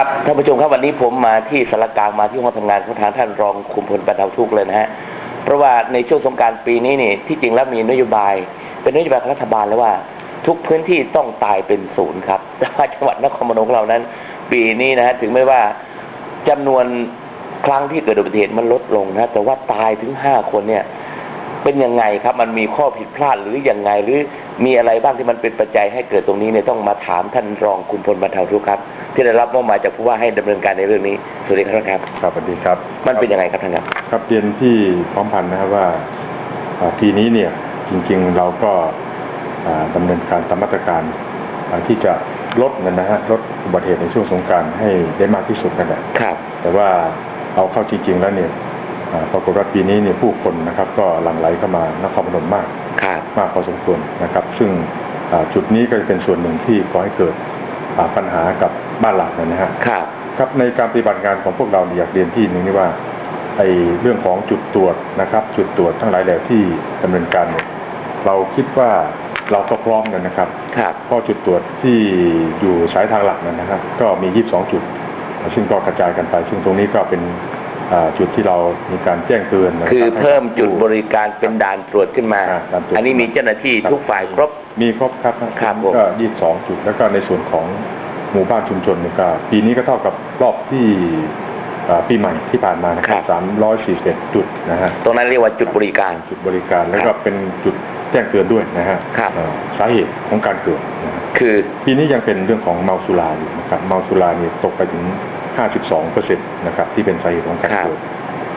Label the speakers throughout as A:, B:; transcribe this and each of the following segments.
A: ครับท่านผู้ชมครับวันนี้ผมมาที่สารกลางมาที่ห้องทำงานของทางท่านรองคุมพลบรรเทาทุกข์เลยนะฮะเพราะว่าในช่วงสงการปีนี้นี่ที่จริงแล้วมีนโยบาย เป็นนโยบายของรัฐบาลแล้วว่า ทุกพื้นที่ต้องตายเป็นศูนย์ครับแต่ว่าจังหวัดนครพนมของเรานั้น ปีนี้นะฮะถึงไม่ว่าจำนวนครั้งที่เกิดอุบัติเหตุมันลดลงนะแต่ว่าตายถึงห้าคนเนี่ย เป็นยังไงครับ มันมีข้อผิดพลาดหรือยังไงหรือ มีอะไรบ้างที่มันเป็นปัจจัยให้เกิดตรงนี้เนี่ยต้องมาถามท่านรองคุณพลบรรเทาทุกข์ครับ ที่ได้รับมอบหมายจากผู้ว่าให้ดำเนินการในเรื่องนี้สวัสดีครับท่านครับ
B: ครับสวัสดีครับ
A: มันเป็นยังไงครับท่านครับ
B: ครับเรียนที่พร้อมพันธ์นะครับว่าอ่าปีนี้เนี่ยจริงๆเราก็อ่าดำเนินการตามมาตรการอ่าที่จะลดนะนะฮะลดอุบัติเหตุในช่วงสงกรารให้ได้มากที่สุดนั่นแหละ
A: ครับ
B: แต่ว่าเอาเข้าจริงๆแล้วเนี่ยอ่า ปรากฏว่าปีนี้เนี่ยผู้คนนะครับก็หลั่งไหลเข้ามานครพนมมาก
A: ครับ
B: มากพอสมควรนะครับ ซึ่งอ่าจุดนี้ก็จะเป็นส่วนหนึ่งที่ก่อให้เกิดอ่าปัญหากับบ้านหลักนะฮะ
A: ครับ
B: ครับในการปฏิบัติงานของพวกเราเนี่ยอยากเรียนที่หนึ่งนี่ว่าไอ้เรื่องของจุดตรวจนะครับ จุดตรวจทั้งหลายแหล่ที่ดำเนินการเนี่ยเราคิดว่าเราก็พร้อมกันนะครับ
A: ครับ
B: เพราะจุดตรวจที่อยู่สายทางหลักนะครับ ก็มี 22 จุด ซึ่งก็กระจายกันไป ซึ่งตรงนี้ก็เป็น อ่าจุดที่เรามีการแจ้งเตือนนะครับ
A: คือเพิ่มจุดบ
B: ให้
A: ริการเป็นด่านตรวจขึ้นมา
B: อ่าด่านตรวจ
A: อันนี้มีเจ้าหน้าที่ทุกฝ่ายครบ
B: มีครบครับ
A: ครับผม
B: ก็22จุดแล้วก็ในส่วนของหมู่บ้านชุมชนนี่ก็ปีนี้ก็เท่ากับรอบที่อ่าปีใหม่ที่ผ่านมานะครับ341จุดนะฮะ
A: ตรงนั้นเรียกว่าจุดบริการ
B: จุดบริการแล้วก็เป็นจุดแจ้งเตือนด้วยนะฮะ
A: ครับ
B: อ่าสาเหตุของการเกิดนะฮะ
A: คือ
B: ปีนี้ยังเป็นเรื่องของเมาสุราอยู่นะครับเมาสุรานี่ตกไปถึง 52เปอร์เซ็นต์นะครับที่เป็นสาเหตุของการ
A: ครับ
B: เกิด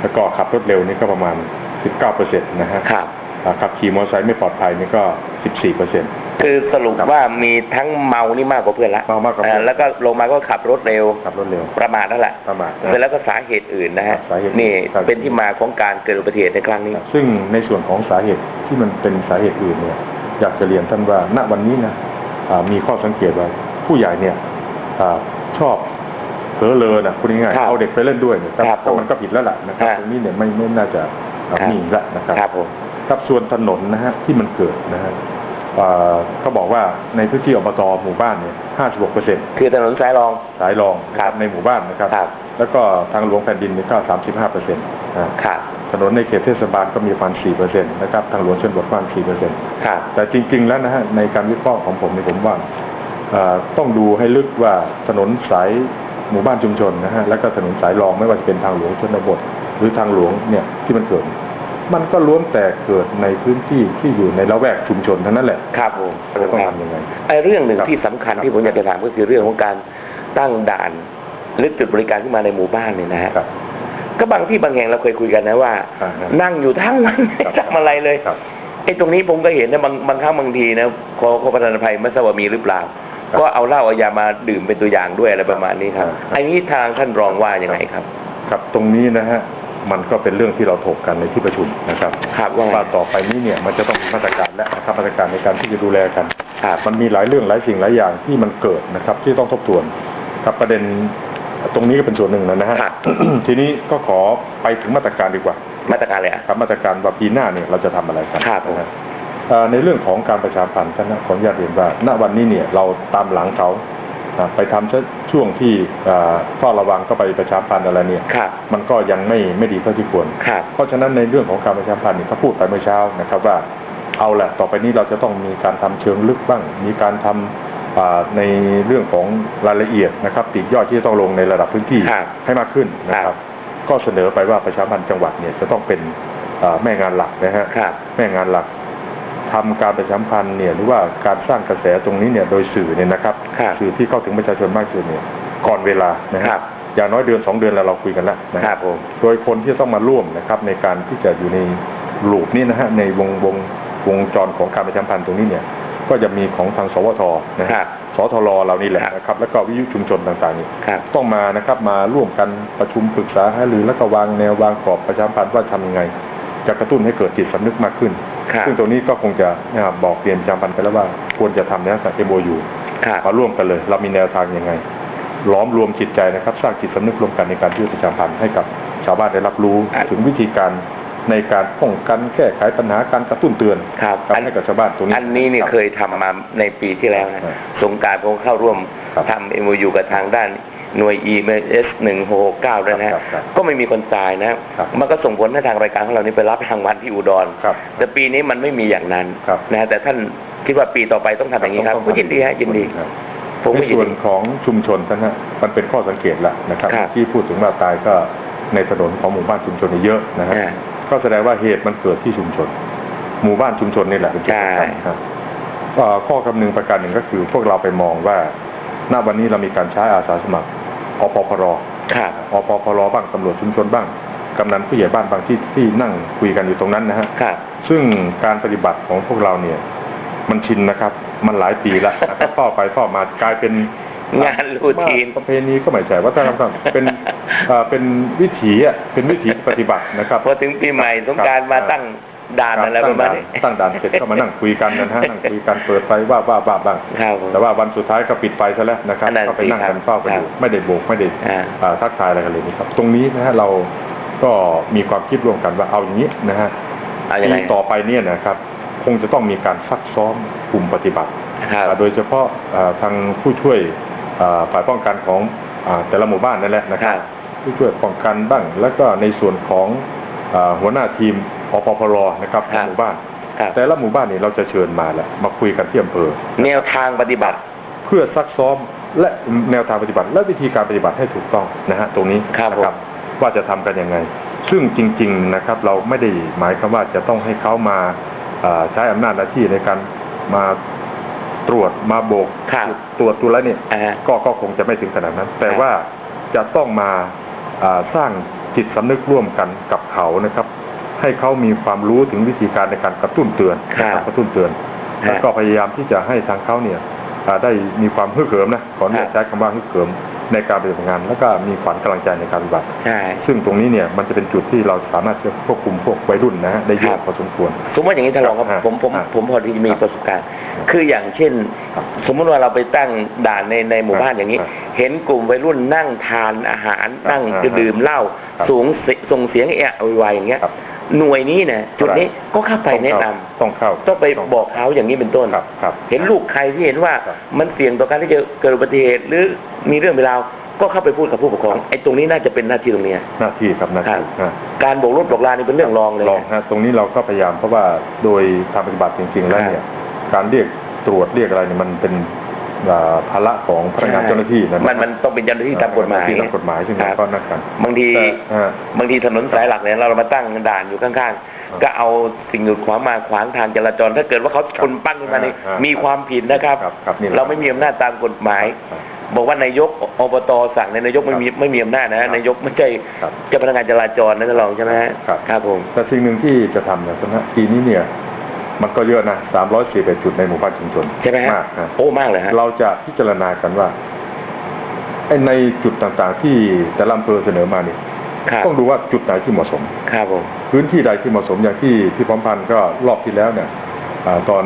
B: แล้วก็ขับรถเร็วนี่ก็ประมาณ 19เปอร์เซ็นต์นะฮะ
A: ครับ
B: อ่าขับขี่มอเตอร์ไซค์ไม่ปลอดภัยนี่ก็ 14เปอร์เซ็นต์
A: คือสรุปว่ามีทั้งเมานี่มากกว่าเพื่อนละ
B: เมามากกว่าเพื่อน
A: แล้วก็ลงมาก็ขับรถเร็ว
B: ขับรถเร็ว
A: ประมาทนั่นแหละ
B: ประมาทนะ
A: เสร็จแล้วก็สาเหตุอื่นนะฮะ
B: สาเหตุ
A: นี่
B: ครับ
A: เป็นที่มาของการเกิดอุบัติเหตุในครั้งนี้
B: ซึ่งในส่วนของสาเหตุที่มันเป็นสาเหตุอื่นเนี่ยอยากจะเรียนท่านว่าณวันนี้นะอ่ามีข้อสังเกตว่าผู้ใหญ่เนี่ยอาชอบ เผลอเลอนะพูดง่าย
A: ครับ
B: ๆเอาเด็กไปเล่นด้วยเนยครับ
A: ครับ
B: ก็มันก็ผิดแล้วล่ะนะครับ
A: ครับ
B: ตรงนี้เนี่ยไม่ไม่น่าจะอ่า
A: ครับ
B: มีแล้วนะครับ
A: ครับผม
B: ครับส่วนถนนนะฮะที่มันเกิดนะฮะอ่าเขาบอกว่าในพื้นที่อบตหมู่บ้านเนี่ย 56เปอร์เซ็นต์
A: คือถนนสายรอง
B: สายรองนะค
A: ครั
B: รับบในหมู่บ้านนะครับ
A: ครับ
B: แล้วก็ทางหลวงแผ่นดินนี่ก็35เปอร์เซ็นต์
A: ครับ
B: ถนนในเขตเทศบาลก็มีประมาณ4เปอร์เซ็นต์นะครับ ทางหลวงชนบทประมาณ4เปอร์เซ็นต์
A: ครับ
B: แต่จริง ๆ แล้วนะฮะในการวิเคราะห์ของผมเนี่ยผมว่าเอ่อต้องดูให้ลึกว่าถนนสาย หมู่บ้านชุมชนนะฮะแล้วก็ถนนสายรองไม่ว่าจะเป็นทางหลวงชนบท หรือทางหลวงเนี่ยที่มันเกิด มันก็ล้วนแต่เกิดในพื้นที่ที่อยู่ในละแวกชุมชนทั้งนั้นแหละ
A: ครับผม
B: เราต้องทำยังไง
A: ไอ้เรื่องหนึ่ง
B: ครับ
A: ที่สำคัญ
B: ครับ
A: ที่ผมอยากจะถามก็คือเรื่องของการตั้งด่านหรือจุดบริการที่มาในหมู่บ้านเนี่ยนะฮะ
B: ครับ
A: ก็บางที่บางแห่งเราเคยคุยกันนะว่า
B: อ่าฮะ
A: นั่งอยู่ทั้งวันไม่ทำอะไรเลย
B: ครับ
A: ไอ้ตรงนี้ผมก็เห็นนะบางบางครั้งบางทีนะขอขอประธานอภัยไม่ทราบว่ามีหรือเปล่า
B: ครับ
A: ก็เอาเหล้าเอายามาดื่มเป็นตัวอย่างด้วยอะไรประมาณนี้ครับ
B: ครับ
A: ไอ้นี้ทางท่านรองว่ายังไงครับ
B: ครับตรงนี้นะฮะมันก็เป็นเรื่องที่เราถกกันในที่ประชุมนะครับ
A: ครับว่าไง
B: ว่าต่อไปนี้เนี่ยมันจะต้องมีมาตรการและนะครับมาตรการในการที่จะดูแลกัน
A: ครับ
B: มันมีหลายเรื่องหลายสิ่งหลายอย่างที่มันเกิดนะครับ ที่ต้องทบทวนครับประเด็นตรงนี้ก็เป็นส่วนหนึ่งนะฮะ
A: ครับ
B: ทีนี้ก็ขอไปถึงมาตรการดีกว่า
A: มาตรการเลยอะ
B: ครับมาตรการว่าปีหน้าเนี่ยเราจะทำอะไรกัน
A: ครับ ผม
B: นะฮะเอ่อในเรื่องของการประชาพันธ์ท่านนะขออนุญาตเรียนว่าณวันนี้เนี่ยเราตามหลังเขาอ่าไปทำซะช่วงที่อ่าเฝ้าระวังก็ไปประชาพันธ์อะไรเนี่ย
A: ครับ
B: มันก็ยังไม่ไม่ดีเท่าที่ควร
A: ครับ
B: เพราะฉะนั้นในเรื่องของการประชาสัมพันธ์นี่เขาพูดไปเมื่อเช้านะครับว่าเอาแหละต่อไปนี้เราจะต้องมีการทำเชิงลึกบ้าง มีการทำอ่าในเรื่องของรายละเอียดนะครับปลีกย่อยที่จะต้องลงในระดับพื้นที่
A: ครับ
B: ให้มากขึ้นนะค
A: ครั
B: รับ
A: บ
B: ก็เสนอไปว่าประชาสัมพันธ์จังหวัดเนี่ยจะต้องเป็นอ่าแม่งานหลักนะฮะ
A: ครับ
B: แม่งานหลัก ทำการประชาสัมพันธ์เนี่ยหรือว่าการสร้างกระแสตรงนี้เนี่ยโดยสื่อเนี่ยนะครับ
A: ครับ
B: สื่อที่เข้าถึงประชาชนมากที่สุดเนี่ยก่อนเวลานะฮะ
A: ครับ
B: อย่างน้อยเดือนสองเดือนแล้วเราคุยกันแล้วนะ
A: ค
B: ฮะ
A: รับผม
B: โดยคนที่จะต้องมาร่วมนะครับในการที่จะอยู่ในลูปนี้นะฮะในวงวงวงจรของการประชาสัมพันธ์ตรงนี้เนี่ยก็จะมีของทางสวทนะ
A: ครั
B: ฮะ
A: บ
B: สทรเรานี่แหละ
A: ครับ
B: นะครับ แล้วก็วิทยุชุมชนต่างๆนี่
A: ครับ
B: ต้องมานะครับมาร่วมกันประชุมปรึกษาหารือแล้วก็วางแนววางกรอบประชาสัมพันธ์ว่าทำยังไง จะกระตุ้นให้เกิดจิตสำนึกมากขึ้น
A: ครับ
B: ซึ่งตรงนี้ก็คงจะนะครับบอกเรียนประชาสัมพันธ์ไปแล้วว่าควรจะทำในลักษณะ MOU
A: ครับ
B: มาร่วมกันเลย เรามีแนวทางยังไง ล้อมรวมจิตใจนะครับ สร้างจิตสำนึกร่วมกันในการที่จะประชาสัมพันธ์ให้กับชาวบ้านได้รับรู้
A: ครับ
B: ถึงวิธีการในการป้องกันแก้ไขปัญหาการกระตุ้นเตือน
A: ครับ
B: ครับ
A: อัน
B: ให้กับชาวบ้านตรงนี้
A: อันนี้เนี่ย
B: รับ
A: เคยทำมาในปีที่แล้วนะครับสงกรารผมเข้าร่วม
B: ครับ
A: ทำเอ็มยูกับทางด้าน หน่วย EMS 1669ด้วยนะฮะ
B: ครับครับ
A: ก็ไม่มีคนตายนะครับมันก็ส่งผลให้ทางรายการของเรานี่ไปรับรางวัลที่อุดร
B: ครับ
A: แต่ปีนี้มันไม่มีอย่างนั้น
B: ครับ
A: นะฮะแต่ท่านคิดว่าปีต่อไปต้องทำอย่างนี้ครับ
B: ต้อง
A: ก็ยินดีฮะยินดี
B: ครับ
A: ผม
B: ใน
A: ก็ยิน
B: ส่วน
A: ดี
B: ของชุมชนนะฮะมันเป็นข้อสังเกตแล้วนะครับ
A: ครับ
B: ที่พูดถึงว่าตายก็ในถนนของหมู่บ้านชุมชนนี่เยอะนะฮะ
A: อ่า
B: ก็แสดงว่าเหตุมันเกิดที่ชุมชน หมู่บ้านชุมชนนี่แหละเป็นจุดสำคัญ
A: ใช่
B: ครับเอ่อข้อคำนึงประการหนึ่งก็คือพวกเราไปมองว่า ณวันนี้เรามีการใช้อาสาสมัคร อปพร
A: ครับ
B: อปพรบ้างตำรวจชุมชนบ้างกำนันผู้ใหญ่บ้านบางที่ที่นั่งคุยกันอยู่ตรงนั้นนะฮะ
A: ครับ
B: ซึ่งการปฏิบัติของพวกเราเนี่ย มันชินนะครับ มันหลายปีแล้วนะครับเฝ้าไปเฝ้ามากลายเป็น
A: งานรูทีน
B: ประเพณีก็ไม่ใช่วัฒนธรรมเป็นเอ่อเป็นวิถีอะเป็นวิถีปฏิบัตินะครับ
A: พอถึงปีใหม่สงกรารมาตั้ง ด่านอะไรประมาณนี้
B: ตั้งด่านเสร็จก็มานั่งคุยกันนะฮะนั่งคุยกันเปิดไฟว่าว่าว่าบ้าง
A: ครับผม
B: แต่ว่าวันสุดท้ายก็ปิดไฟซะแล้วนะครับ
A: นั่นสิ
B: ก็ไปนั่งกันเฝ้ากันอยู่
A: ครับ
B: ไม่ได้โบกไม่ได้
A: อ่า
B: อ่าทักทายอะไรกันเลยนี่ครับ ตรงนี้นะฮะเราก็มีความคิดร่วมกันว่าเอาอย่างนี้นะฮะ
A: เอาอย่าง
B: ปี
A: ไร
B: ต่อไปเนี่ยนะครับ คงจะต้องมีการซักซ้อมกลุ่มปฏิบัติ
A: ครับ
B: อ่าโดยเฉพาะอ่าทางผู้ช่วยอ่าฝ่ายป้องกันของอาแต่ละหมู่บ้านนั่นแหละนะค
A: ครับรับ
B: ผู้ช่วยป้องกันบ้าง แล้วก็ในส่วนของอาหัวหน้าทีม อปพรนะครับของหมู่บ้าน
A: ครับ
B: แต่ละหมู่บ้านนี่เราจะเชิญมาแหละมาคุยกันที่อำเภอ
A: แนวทางปฏิบัติ
B: เพื่อซักซ้อมและแนวทางปฏิบัติ และวิธีการปฏิบัติให้ถูกต้องนะฮะตรงนี้
A: ครับ
B: นะ
A: ผม
B: ว่าจะทำกันยังไง ซึ่งจริง ๆนะครับ เราไม่ได้หมายความว่าจะต้องให้เขามาอ่าใช้อำนาจหน้าที่ในการมาตรวจมาโบก
A: ครับ
B: ตรวจตัวแล้วเนี่ย
A: อ่าฮะ
B: ก็ก็คงจะไม่ถึงขนาดนั้น แต่
A: ครับ
B: ว่าจะต้องมาอ่าสร้างจิตสำนึกร่วมกันกับเขานะครับ ให้เขามีความรู้ถึงวิธีการในการกระตุ้นเตือน
A: ครับ
B: กระตุ้นเตือน
A: ฮะ
B: แล้วก็พยายามที่จะให้ทางเขาเนี่ยอ่าได้มีความฮึกเหิมนะขออนุญาต
A: ครับ
B: ใช้คำว่าฮึกเหิมในการปฏิบัติงาน แล้วก็มีขวัญกำลังใจในการปฏิบัติ
A: ใช่
B: ซึ่งตรงนี้เนี่ยมันจะเป็นจุดที่เราสามารถจะควบคุมพวกวัยรุ่นนะฮะได้เย
A: ครั
B: อะ
A: บ
B: พอสมควร
A: สมมติอย่างนี้ท่านรองครับ
B: ครับ
A: ผมผม
B: ครับ
A: ผมพอที่มี
B: ครับ
A: ประสบการณ์ คืออย่างเช่น
B: ครับ
A: สมมุติว่าเราไปตั้งด่านในในหมู่บ้านอย่างนี้
B: ครับ
A: เห็นกลุ่มวัยรุ่นนั่งทานอาหารนั่ง
B: ครับ
A: ดื่มเหล้า
B: ครับ
A: สูงเสียส่งเสียงเอะโวยวายอย่างเงี้ย
B: ครับ
A: หน่วยนี้เนี่ยจุดนี้ก็เข้าไปแนะนำ
B: ต้องเข้า
A: ต้องไปบอกเขาอย่างนี้เป็นต้น
B: ครับครับ
A: เห็นลูกใครที่เห็นว่า
B: ครับ
A: มันเสี่ยงต่อการที่จะเกิดอุบัติเหตุหรือมีเรื่องเวลาวก็เข้าไปพูดกับผู้ปกครองไอ้ตรงนี้น่าจะเป็นหน้าที่ตรงเนี้ย
B: หน้าที่ครับหน้าที่
A: ครับ
B: นะ
A: การโบกรถบอกลานี่เป็นเรื่องรองเลย
B: ลองฮะตรงนี้เราก็พยายามเพราะว่าโดยทางปฏิบัติจริงๆแล้วเนี่ยการเรียกตรวจเรียกอะไรเนี่ยมันเป็นอ่า ภาระของพนักงานเจ้าหน้าที่นะ
A: มันมันต้องเป็นเจ้าหน้าที่ตามกฎหมาย
B: ที่ตามกฎหมายซึ่ง
A: ครั
B: เรา
A: บ
B: ก็นักกัน
A: บางที
B: แต่ฮะ
A: บางทีถนนสายหลักเนี่ยเรามาตั้งด่านอยู่ข้าง
B: ครับ
A: ๆก็เอาสิ่งหยุดขวางมาขวางทางจราจร ถ้าเกิดว่าเขาชนปั้งขึ้นมานี่
B: ครับ
A: มีความผิดนะครับ
B: ครับครับนี่แหละ
A: เราไม่มีอำนาจตามกฎหมาย
B: ครับ
A: บอกว่านายกอบตสั่งเนี่ยนายกไม่มีไม่มีอำนาจนะนายกไม่ใช่
B: ครับ
A: เจ้าพนักงานจราจรนะท่านรองใช่ไหมฮะ
B: ครับ
A: ครับผม
B: แต่สิ่งหนึ่งที่จะทำเนี่ยนะฮะปีนี้เนี่ย มันก็เยอะนะ341จุดในหมู่บ้านชุมชน
A: ใช่ไหมฮะ
B: มากฮะ
A: โอ้มากเลยฮะ
B: เราจะพิจารณากันว่าไอ้ในจุดต่างๆ ที่แต่ละอำเภอเสนอมาเนี่ย
A: ครับ
B: ต้องดูว่าจุดไหนที่เหมาะสม
A: ครับผม
B: พื้นที่ใดที่เหมาะสมอย่างที่ที่พร้อมพันธ์ก็รอบที่แล้วเนี่ยอาตอน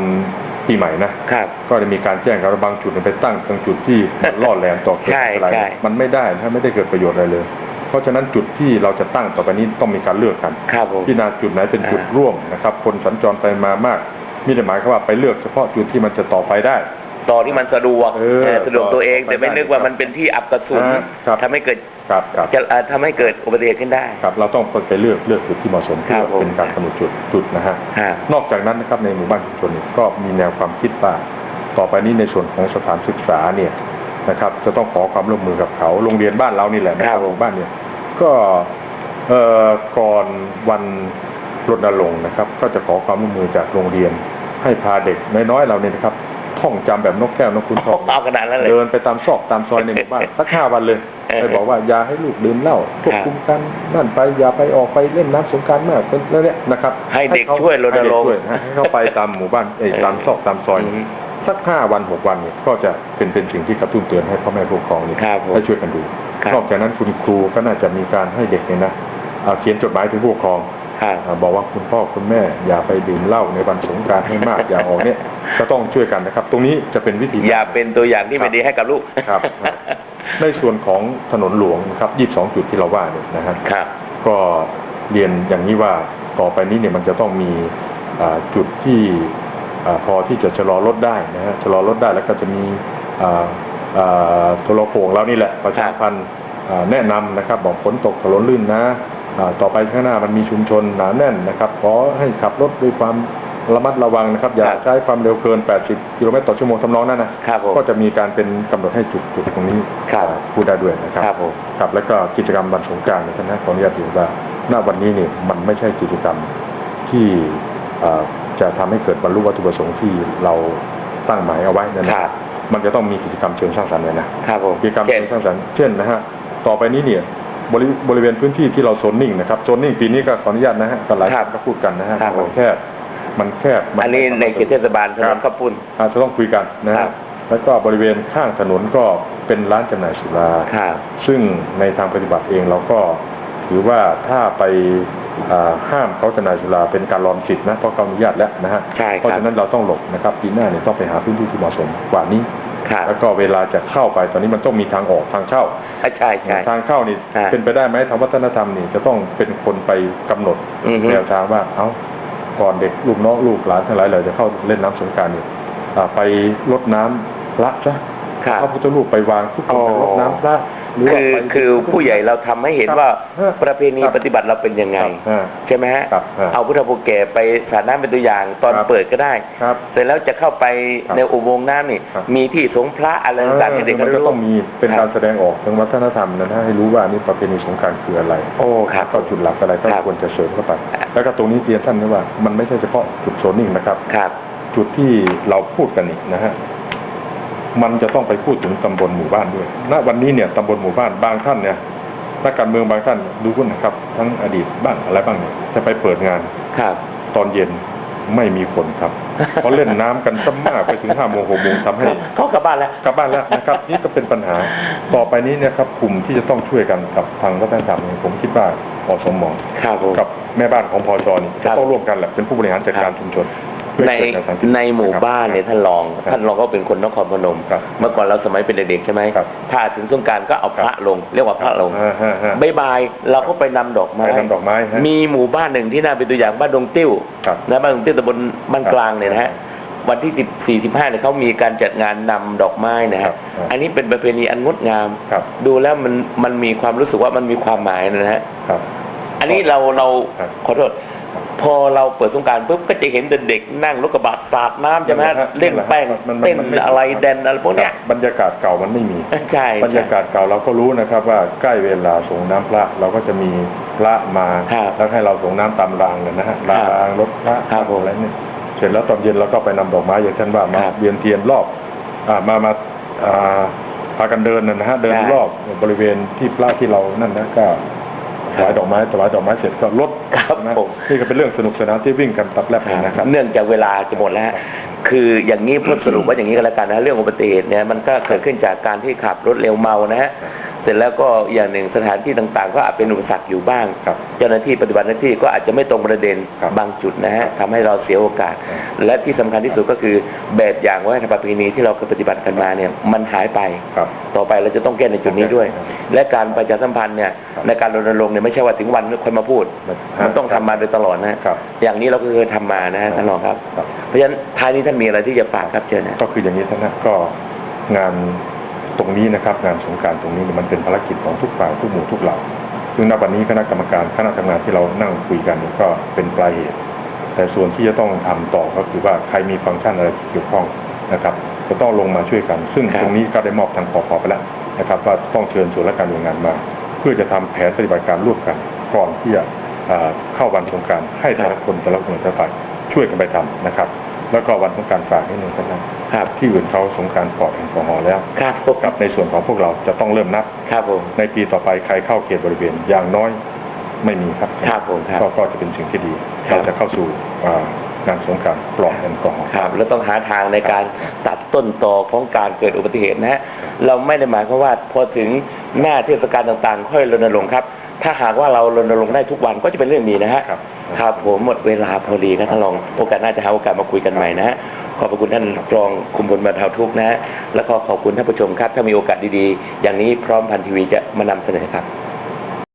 B: ปีใหม่นะครับก็จะมีการแจ้งกันว่าบางจุดเนี่ยไปตั้งตรงจุดที่มันล่อแหลมต่อเขต
A: ใช่
B: อะไร
A: ใช่
B: มันไม่ได้ถ้าไม่ได้เกิดประโยชน์อะไรเลยเพ ราะฉะนั้นจุดที่เราจะตั้งต่อไปนี้ต้องมีการเลือกกัน
A: ครับผม
B: พิจารณาจุดไหนเป็นจุด
A: อ่า
B: ร่วมนะครับ คนสัญจรไปมามากไมแต่ได้หมายความว่าไปเลือกเฉพาะจุดที่มันจะต่อไปได้
A: ต่อที่มันสะดวก
B: เออ
A: เออสะดวกตัวเอง
B: ต่อ
A: แต่ไม่นึกว่ามันเป็นที่อับกระสุน
B: อ่าครับ
A: ทำให้เกิด
B: ครับครับ
A: จะเอ่อทำให้เกิดอุบัติเหตุขึ้นได้
B: ครับ เราต้องไปเลือกเลือกจุดที่เหมาะสม
A: ครั
B: เพื่อบ
A: ผม
B: เป็นการกำหนดจุดจุดนะฮะ
A: ฮะ
B: นอกจากนั้นนะครับในหมู่บ้านชุมชนเนี่ยก็มีแนวความคิดว่าต่อไปนี้ในส่วนของสถานศึกษาเนี่ยนะครับ จะต้องขอความร่วมมือกับเขาโรงเรียนบ้านเรานี่แหละนะค
A: ครั
B: รับบหมู่บ้านเนี่ย ก็เอ่อก่อนวันรณรงค์นะครับ ก็จะขอความร่วมมือจากโรงเรียน ให้พาเด็กน้อยๆเราเนี่ยนะครับ ท่องจำแบบนกแก้วนกขุนทอง
A: เอาขนาดนั้นเลย
B: เดินไปตามซอกตามซอยในหมู่บ้านสักห้าวันเลย
A: เออ
B: ไปบอกว่าอย่าให้ลูกดื่มเหล้าควบคุมกันนั่นไปอย่าไปออกไปเล่นน้ำสงกรารมากเป็นแล้วเนี่ยนะครับ
A: ให้เด็ก
B: ขา
A: ช่วยรณรงค์
B: ให้เด็กช่วยนะให้เขาไปตามหมู่บ้านเอ้ย
A: เออ
B: ตามซอกตามซอย
A: อืม
B: สักห้าวันหกวันเนี่ยก็จะเป็นเป็นสิ่งที่กระตุ้นเตือนให้พ่อแม่ผู้ปกครองเนี่ย
A: ครับผม
B: ได้ช่วยกันดู
A: ครับ
B: นอกจากนั้นคุณครูก็น่าจะมีการให้เด็กเนี่ยนะอ่าเขียนจดหมายถึงผู้ปกครอง
A: ครับ
B: อ่าบอกว่าคุณพ่อคุณแม่อย่าไปดื่มเหล้าในวันสงกรานต์ให้มาก อย่าออกเนี่ยก็ต้องช่วยกันนะครับ ตรงนี้จะเป็นวิธี
A: อย่าเป็นตัวอย่างที่ไม่ดีให้กับลูก
B: ครับครับ ในส่วนของถนนหลวงนะครับ 22 จุดที่เราว่าเนี่ยนะครับ
A: ครับ
B: ก็เรียนอย่างนี้ว่าต่อไปนี้เนี่ยมันจะต้องมีอ่าจุดที่อ่า พอที่จะชะลอรถได้นะฮะชะลอรถได้แล้วก็จะมีอ่าเอ่อโทรโขงเรานี่แหละประชาพันธ์เอ่อแนะนำนะครับ บอกฝนตกถนนลื่นนะอ่าต่อไปข้างหน้ามันมีชุมชนหนาแน่นนะครับขอให้ขับรถด้วยความระมัดระวังนะครับ อย่า
A: ครับ
B: ใช้ความเร็วเกิน 80 กิโลเมตรต่อชั่วโมงทำนองนั้นนะครับ
A: ผม
B: ก็จะมีการเป็นกำหนดให้จุดจุดตรงนี้
A: ครับ
B: พูดได้ด้วยนะครับ
A: ครับผม
B: ครับแล้วก็กิจกรรมวันสงกรารนะครับนะขออนุญาตเรียนว่าณวันนี้เนี่ยมันไม่ใช่กิจกรรมที่เอ่อ จะทำให้เกิดบรรลุวัตถุประสงค์ที่เราตั้งหมายเอาไว้นะ
A: ค
B: นะ
A: รับ
B: มันจะต้องมีกิจกรรมเชิงสร้างสรรค์เลยนะครับ
A: ผม
B: กิจกรรม
A: เช่น
B: เชิงสร้างสรรค์เช่นนะฮะต่อไปนี้เนี่ยบริบริเวณพื้นที่ที่เราโซนนิ่งนะครับโซนนิ่งปีนี้ก็ขออนุญาตนะฮะก็หลาย
A: ค
B: ครับนก็พูดกันนะฮะ
A: ครับผม
B: มันแคบมันแคบมั
A: อันนี้ในเขตเทศบาลถนนข้าวปุ้น
B: อาจจะต้องคุยกันนะ
A: ครั
B: ฮะ
A: บ
B: แล้วก็บริเวณข้างถนนก็เป็นร้านจำหน่ายสุรา
A: ครับ
B: ซึ่งในทางปฏิบัติเองเราก็ถือว่าถ้าไปอ่า ห้ามเขาจำหน่ายสุราเป็นการลอมสิทธิ์นะเพราะเขาอนุญาตแล้วนะฮะ
A: ใช่ครับ
B: เพราะฉะนั้นเราต้องหลบนะครับปีหน้าเนี่ยต้องไปหาพื้นที่ที่เหมาะสมกว่านี้
A: ครับ
B: แล้วก็เวลาจะเข้าไปตอนนี้มันต้องมีทางออกทางเข้า
A: ใช่ใช่
B: ทางเข้านี่
A: ใช่
B: เป็นไปได้ไหมทางวัฒนธรรมนี่จะต้องเป็นคนไปกำหนด
A: อือฮึ
B: แนวทางว่าเอ้าก่อนเด็กลูกน้องลูกหลานทั้งหลายเราจะเข้าเล่นน้ำสงกรารนี่อ่าไปรดน้ำพระซะ
A: ครับ
B: พระพุทธรูปไปวางทุกคนไปรดน้ำพระหรือว่า
A: คือ
B: ไป
A: คือผู้ใหญ่เราทำให้เห็นว่า
B: ครับ
A: ประเพณี
B: ครับ
A: ปฏิบัติเราเป็นยังไง
B: ครับอ่า
A: ใช่ไหมฮะ
B: ครับอ่า
A: เอาพุทธภูแก่ไปสาดน้ำเป็นตัวอย่างตอน
B: ครับ
A: เปิดก็ได้
B: ครับ
A: เสร็จแล้วจะเข้าไป
B: ครับ
A: ในอุโมงค์น้ำนี่
B: ครับ
A: มีที่สงพระอะไรต่างๆให้เด็ก
B: มัน
A: เขา
B: ก็
A: รู้
B: ต้องมีเป็น
A: ครั
B: กา
A: บ
B: รแสดงออกทางวัฒนธรรมนะฮะให้รู้ว่านี่ประเพณีสงกรารคืออะไร
A: โอ้ครับ
B: ก็จุดหลักอะไรก็
A: ครับ
B: ควรจะเสริมเข้าไปแล้วก็ตรงนี้เรียนท่านนะว่า มันไม่ใช่เฉพาะจุดโซนนิ่งนะครับ
A: ครับ
B: จุดที่เราพูดกันนี่นะฮะ มันจะต้องไปพูดถึงตำบลหมู่บ้านด้วย ณ วันนี้เนี่ยตำบลหมู่บ้านบางท่านเนี่ยนักการเมืองบางท่านดูคุณนะครับ ทั้งอดีตบ้างอะไรบ้างเนี่ยจะไปเปิดงาน
A: ครับ
B: ตอนเย็นไม่มีคนครับเพราะเล่นน้ำกันซะมากไปถึงห้าโมงหกโมงทำให้
A: เขากลับบ้านแล้ว
B: กลับบ้านแล้วนะครับนี่ก็เป็นปัญหาต่อไปนี้เนี่ยครับกลุ่มที่จะต้องช่วยกันกับทางวัฒนธรรมเนี่ยผมคิดว่าอสม
A: ครับผม
B: กับแม่บ้านของพอจนี่
A: ครั
B: จะ
A: บ
B: ต้องร่วมกันแหละเป็นผู้บริหารจัดการชุมชนเพื่อ
A: ใน
B: เกิดแนวทางที่
A: ในหมู่บ้านเนี่ยท่านรอง
B: ครับ
A: ท่านรองก็เป็นคนนครพนม
B: ครับ
A: เมื่อก่อนเราสมัยเป็นเด็กๆใช่ไหม
B: ครับ
A: ถ้าถึงสงกรารก็เอาพระลง เรียกว่าพระลง
B: อ่าฮะฮะ
A: บายบายเราก็ไปนำดอกไม้
B: ไปนำดอกไม้ฮะ
A: มีหมู่บ้านหนึ่งที่น่าเป็นตัวอย่างบ้านดงติ้ว
B: ครับ
A: นะบ้านดงติ้วตำบลบ้าน
B: ครับ
A: กลางเนี่ยนะฮะวันที่สิบสี่สิบห้าเนี่ยเขามีการจัดงานนำดอกไม้นะ
B: ครั
A: ฮะ
B: บครับ
A: อันนี้เป็นประเพณีอันงดงาม
B: ครับ
A: ดูแล้วมันมันมีความรู้สึกว่ามันมีความหมายนะฮะ
B: ครับ
A: อันนี้เราเรา
B: ครับ
A: ขอโทษ พอเราเปิดสงกรารปุ๊บก็จะเห็นเด็กๆนั่งรถกระบะสาดน้ำใช่ไหมฮะ
B: นั่นแหละฮะ
A: เล่นแป้ง
B: มันมัน
A: เต้น
B: มันไม่
A: อะไรแดนอะไรพวกเนี้ย
B: บรรยากาศเก่ามันไม่มี
A: ใช่
B: บรรยากาศเก่าเราก็รู้นะครับ ว่าใกล้เวลาส่งน้ำพระเราก็จะมีพระมา
A: ครับ
B: แล้วให้เราส่งน้ำตามรางเลยนะฮะ
A: ครั
B: ราง
A: บ
B: รถพระ
A: ครับผม
B: อะไรเนี่ยเสร็จแล้วตอนเย็นเราก็ไปนำดอกไม้อย่างเช่นว่ามา
A: ครับ
B: เวียนเทียนรอบอ่ามามาอ่าพากันเดินนะฮะเดิน
A: ใช่
B: รอบบริเวณที่พระที่เรานั่นนะก็ ถวายดอกไม้ถวายดอกไม้เสร็จก็ลด
A: ครับ
B: นะ
A: ผม
B: นี่ก็เป็นเรื่องสนุกสนานที่วิ่งกันตับแลบเลยนะครับ
A: เนื่องจากเวลาจะหมดแล้ว คืออย่างนี้พูดสรุปว่าอย่างนี้ก็แล้วกันนะเรื่องอุบัติเหตุเนี่ยมันก็เกิดขึ้นจากการที่ขับรถเร็วเมานะฮะ
B: ครับ
A: เสร็จแล้วก็อย่างหนึ่งสถานที่ต่างๆ ก็อาจเป็นอุปสรรคอยู่บ้าง
B: ครับ
A: เจ้าหน้าที่ปฏิบัติหน้าที่ก็อาจจะไม่ตรงประเด็น
B: ครับ
A: บางจุดนะฮะทำให้เราเสียโอกาส
B: ครับ
A: และที่สำคัญที่สุดก็คือแบบอย่างวัฒนธรรมประเพณีที่เราเคยปฏิบัติกันมาเนี่ยมันหายไป
B: ครับ
A: ต่อไปเราจะต้องแก้ในจุดนี้ด้วย
B: ครับ
A: และการประชาสัมพันธ์เนี่ย
B: ครับ
A: ในการรณรงค์เนี่ยไม่ใช่ว่าถึงวันค่อยมาพูด มันต้องทำมาโดยตลอดนะ
B: ครับ
A: อย่างนี้เราก็เคยทำมานะฮะท่านรองครับ
B: ครับ
A: เพราะฉะนั้นท้ายนี้ท่านมีอะไรที่จะฝากครับเชิญนะ
B: ก็คืออย่างนี้ท่านนะก็งาน ตรงนี้นะครับงานสงกรารตรงนี้เนี่ยมันเป็นภารกิจของทุกฝ่ายทุกหมู่ทุกเหล่าซึ่งณวันนี้คณะกรรมการคณะทำงานที่เรานั่งคุยกันเนี่ยก็เป็นปลายเหตุ แต่ส่วนที่จะต้องทำต่อก็คือว่าใครมีฟังก์ชันอะไรที่เกี่ยวข้องนะครับจะต้องลงมาช่วยกัน ซึ่ง
A: ครับ
B: ตรงนี้ก็ได้มอบทางปพไปแล้วนะครับว่าต้องเชิญส่วนราชการหน่วยงานมา เพื่อจะทำแผนปฏิบัติการร่วมกันก่อนที่จะเอ่อเข้าวันสงกรารให้แต่ละคนแต่ละหน่วยแต่ละฝ่ายช่วยกันไปทำนะครับ แล้วก็วันสงกรารฝากนิดนึงครับ
A: ครับ
B: ที่อื่นเขาสงกรารปลอดแอลกอฮอล์แล้ว
A: ครับผม
B: กับในส่วนของพวกเราจะต้องเริ่มนับ
A: ครับผม
B: ในปีต่อไปใครเข้าเขตบริเวณอย่างน้อยไม่มีครับ
A: ครับผมครับ
B: ก็ก็จะเป็นสิ่งที่ดี
A: ครับ
B: เราจะเข้าสู่อ่างานสงกรารปลอดแอลกอฮอล์
A: ครับ แล้วต้องหาทางในการตัดต้นตอของการเกิดอุบัติเหตุนะฮะเราไม่ได้หมายความว่าพอถึงหน้าเทศกาลต่างๆ ค่อยรณรงค์ครับถ้าหากว่าเรารณรงค์ได้ทุกวันก็จะเป็นเรื่องดีนะฮะ
B: ครับ
A: ผมหมดเวลาพอดีครับท่านรองโอกาสน่าจะหาโอกาสมาคุยกันใหม่นะฮะขอบพระคุณท่านรองคุมพลบรรเทาทุกข์นะฮะแล้วก็ขอบคุณท่านผู้ชมครับ ถ้ามีโอกาสดีๆ อย่างนี้พร้อมพันทีวีจะมานำเสนอครับ